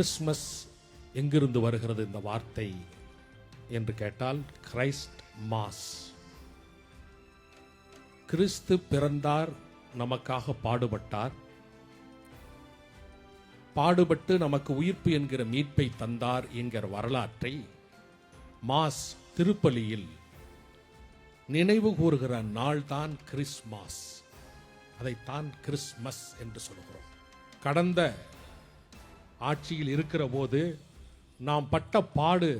Christmas எங்கிருந்து வருகிறது இந்த வார்த்தை என்று கேட்டால் கிரைஸ்ட் மாஸ் கிறிஸ்து பிறந்தார் நமக்காக பாடுபட்டார். பாடுபட்டு நமக்கு உயிர்ப்பு என்கிற மீட்பை தந்தார் என்கிற வரலாற்றை மாஸ் திருப்பலியில் நினைவு கூறுகிற நாள்தான் கிறிஸ்மாஸ் அதைத்தான் கிறிஸ்மஸ் என்று சொல்கிறோம். கடந்த ஆட்சியில் இருக்கிற போது நாம் பட்ட பாடு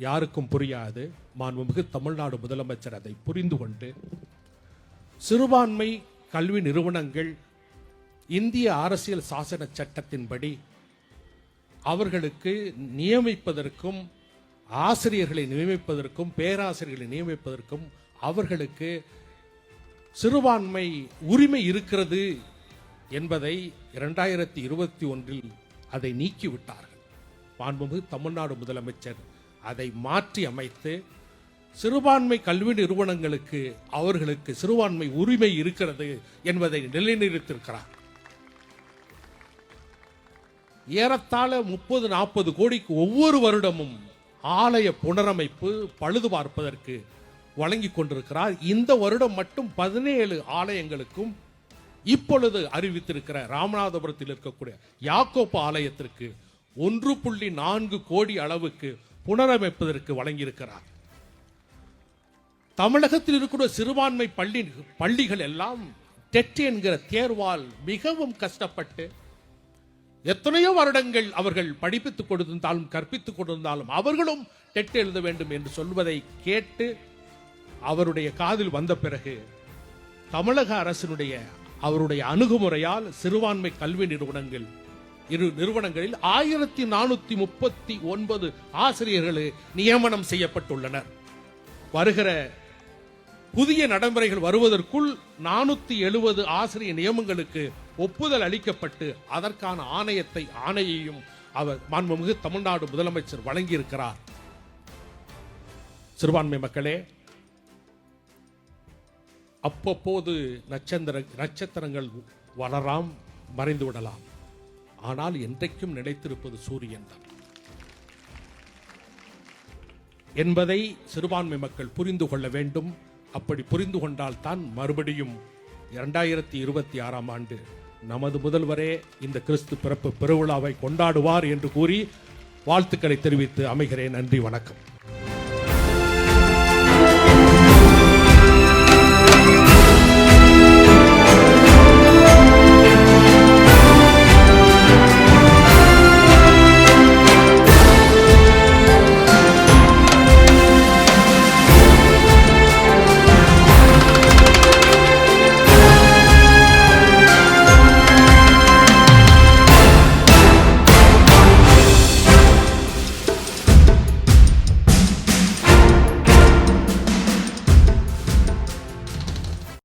யாருக்கும் புரியாது. மாண்புமிகு தமிழ்நாடு முதலமைச்சர் அதை புரிந்து கொண்டு சிறுபான்மை கல்வி நிறுவனங்கள் இந்திய அரசியல் சாசன சட்டத்தின்படி அவர்களுக்கு நியமிப்பதற்கும் ஆசிரியர்களை நியமிப்பதற்கும் பேராசிரியர்களை நியமிப்பதற்கும் அவர்களுக்கு சிறுபான்மை உரிமை இருக்கிறது என்பதை இரண்டாயிரத்தி இருபத்தி ஒன்றில் அதை நீக்கிவிட்டார்கள். மாண்புமிகு தமிழ்நாடு முதலமைச்சர் அதை மாற்றி அமைத்து சிறுபான்மை கல்வி நிறுவனங்களுக்கு அவர்களுக்கு சிறுபான்மை உரிமை இருக்கிறது என்பதை நிலைநிறுத்திருக்கிறார் ஏறத்தாழ முப்பது நாற்பது கோடிக்கு ஒவ்வொரு வருடமும் ஆலய புனரமைப்பு பழுது பார்ப்பதற்கு வழங்கி கொண்டிருக்கிறார். இந்த வருடம் மட்டும் பதினேழு ஆலயங்களுக்கும் இப்பொழுது அறிவித்திருக்கிற ராமநாதபுரத்தில் இருக்கக்கூடிய யாக்கோப்பு ஆலயத்திற்கு ஒன்று புள்ளி நான்கு கோடி அளவுக்கு புனரமைப்பதற்கு வழங்கியிருக்கிறார். தமிழகத்தில் இருக்கக்கூடிய சிறுபான்மை பள்ளி பள்ளிகள் எல்லாம் டெட் என்கிற தேர்வால் மிகவும் கஷ்டப்பட்டு எத்தனையோ வருடங்கள் அவர்கள் படிப்பித்துக் கொடுத்திருந்தாலும் கற்பித்துக் கொண்டிருந்தாலும் அவர்களும் டெட் எழுத வேண்டும் என்று சொல்வதை கேட்டு அவருடைய காதில் வந்த பிறகு தமிழக அரசினுடைய அவருடைய அணுகுமுறையால் சிறுபான்மை கல்வி நிறுவனங்கள் இரு நிறுவனங்களில் ஆயிரத்தி நானூத்தி முப்பத்தி ஒன்பது ஆசிரியர்கள் நியமனம் செய்யப்பட்டுள்ளனர். வருகிற புதிய நடைமுறைகள் வருவதற்குள் நானூத்தி எழுபது ஆசிரியர் நியமங்களுக்கு ஒப்புதல் அளிக்கப்பட்டு அதற்கான ஆணையத்தை ஆணையையும் அவர் மாண்புமிகு தமிழ்நாடு முதலமைச்சர் வழங்கியிருக்கிறார். சிறுபான்மை மக்களே அப்பப்போது நட்சத்திர நட்சத்திரங்கள் வளராம் மறைந்து விடலாம். ஆனால் என்றைக்கும் நிலைத்திருப்பது சூரியன் தான். என்பதை சிறுபான்மை மக்கள் புரிந்து கொள்ள வேண்டும். அப்படி புரிந்து கொண்டால் தான் மறுபடியும் இரண்டாயிரத்தி இருபத்தி ஆறாம் ஆண்டு நமது முதல்வரே இந்த கிறிஸ்து பிறப்பு பெருவிழாவை கொண்டாடுவார் என்று கூறி வாழ்த்துக்களை தெரிவித்து அமைகிறேன். நன்றி வணக்கம்.